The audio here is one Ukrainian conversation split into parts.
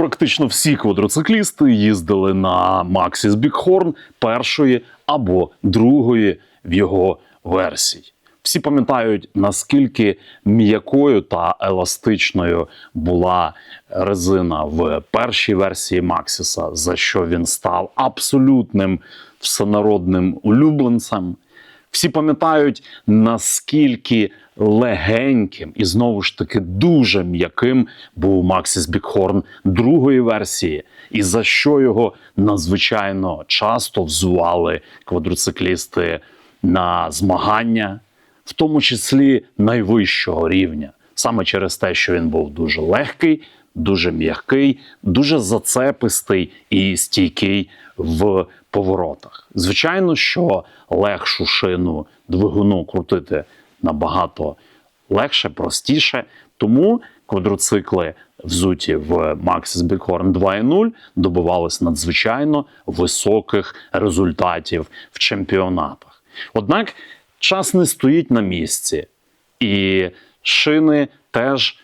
Практично всі квадроциклісти їздили на Maxis Bighorn першої або другої в його версії. Всі пам'ятають, наскільки м'якою та еластичною була резина в першій версії Максіса, за що він став абсолютним всенародним улюбленцем. Всі пам'ятають, наскільки легеньким і знову ж таки дуже м'яким був Максіс Біghorn другої версії, і за що його надзвичайно часто взували квадроциклісти на змагання, в тому числі найвищого рівня, саме через те, що він був дуже легкий, дуже м'який, дуже зацепистий і стійкий в поворотах. Звичайно, що легшу шину двигуну крутити набагато легше, простіше. Тому квадроцикли, взуті в Maxis Bighorn 2.0, добивались надзвичайно високих результатів в чемпіонатах. Однак час не стоїть на місці, і шини теж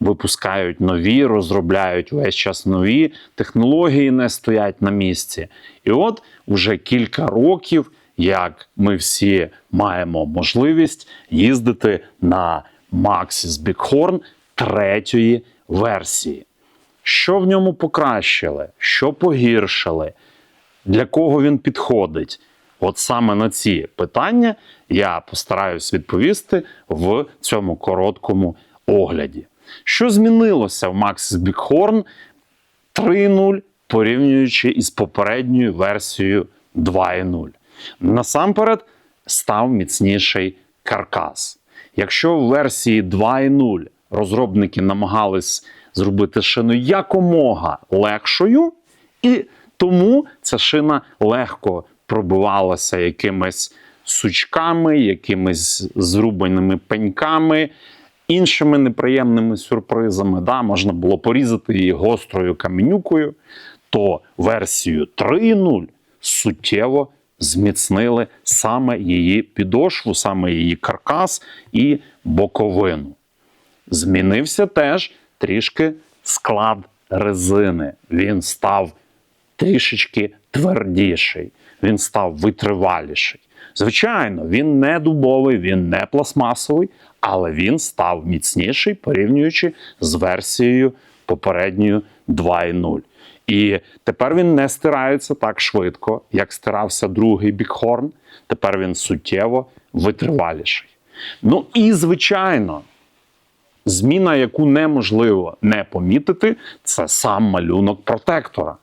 випускають нові, розробляють весь час нові технології не стоять на місці. І от уже кілька років, як ми всі маємо можливість їздити на Maxis Bighorn третьої версії. Що в ньому покращили, що погіршили, для кого він підходить? От саме на ці питання я постараюсь відповісти в цьому короткому огляді. Що змінилося в Maxis Bighorn 3.0 порівнюючи із попередньою версією 2.0? Насамперед став міцніший каркас. Якщо в версії 2.0 розробники намагались зробити шину якомога легшою, і тому ця шина легко пробивалася якимись сучками, якимись зрубаними пеньками, іншими неприємними сюрпризами. Да, Можна було порізати її гострою каменюкою, то версію 3.0 суттєво зміцнили саме її підошву, саме її каркас і боковину. Змінився теж трішки склад резини. Він став трішечки твердіший, він став витриваліший. Звичайно, він не дубовий, він не пластмасовий, але він став міцніший, порівнюючи з версією попередньою 2.0. І тепер він не стирається так швидко, як стирався другий бікхорн. Тепер він суттєво витриваліший. Ну і звичайно, зміна, яку неможливо не помітити, це сам малюнок протектора.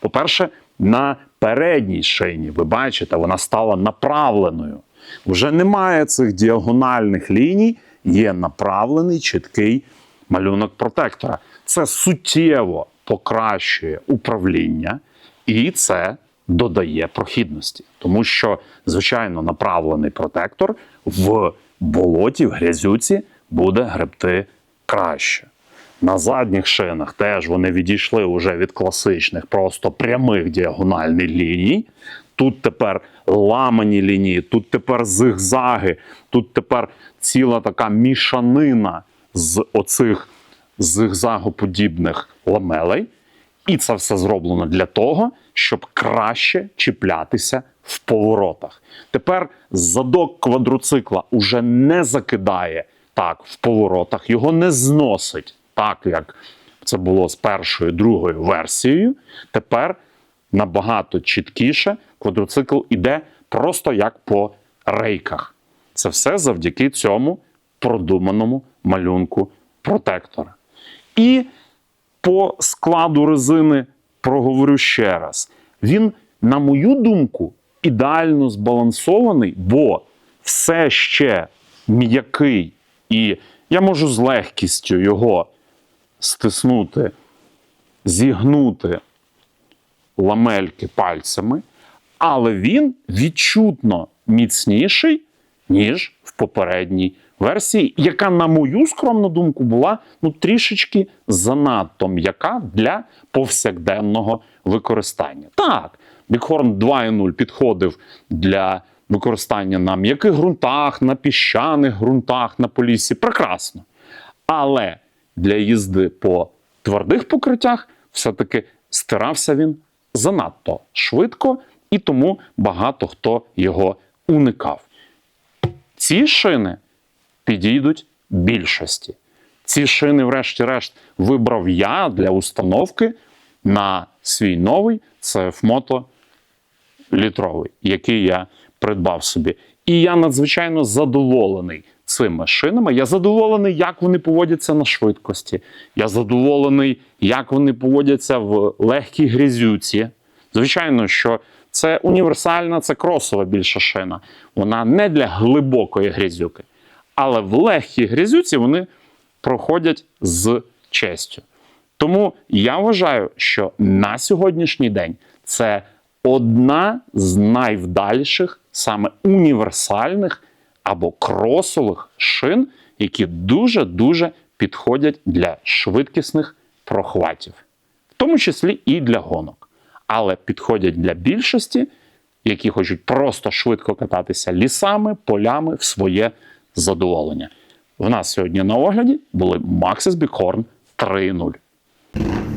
По-перше, на передній шині, ви бачите, вона стала направленою. Вже немає цих діагональних ліній, є направлений чіткий малюнок протектора. Це суттєво покращує управління і це додає прохідності. Тому що, звичайно, направлений протектор в болоті, в грязюці буде гребти краще. На задніх шинах теж вони відійшли вже від класичних, просто прямих діагональних ліній. Тут тепер ламані лінії, тут тепер зигзаги, тут тепер ціла така мішанина з оцих зигзагоподібних ламелей. І це все зроблено для того, щоб краще чіплятися в поворотах. Тепер задок квадроцикла уже не закидає так в поворотах, його не зносить так, як це було з першою другою версією. Тепер набагато чіткіше квадроцикл іде просто як по рейках. Це все завдяки цьому продуманому малюнку протектора. І по складу резини проговорю ще раз. Він, на мою думку, ідеально збалансований, бо все ще м'який, і я можу з легкістю його стиснути, зігнути ламельки пальцями, але він відчутно міцніший, ніж в попередній версії, яка, на мою скромну думку, була ну, трішечки занадто м'яка для повсякденного використання. Так, Bighorn 2.0 підходив для використання на м'яких ґрунтах, на піщаних ґрунтах, на полісі. Прекрасно. Але для їзди по твердих покриттях все-таки стирався він занадто швидко, і тому багато хто його уникав. Ці шини підійдуть більшості. Ці шини, врешті-решт, вибрав я для установки на свій новий CF Moto літровий, який я придбав собі. І я надзвичайно задоволений цими шинами. Я задоволений, як вони поводяться на швидкості. Я задоволений, як вони поводяться в легкій грязюці. Звичайно, що це універсальна, це кросова більша шина. Вона не для глибокої грязюки. Але в легкій грязюці вони проходять з честю. Тому я вважаю, що на сьогоднішній день це одна з найвдаліших, саме універсальних або кросових шин, які дуже-дуже підходять для швидкісних прохватів, в тому числі і для гонок. Але підходять для більшості, які хочуть просто швидко кататися лісами, полями в своє задоволення. В нас сьогодні на огляді були Maxis Bighorn 3.0.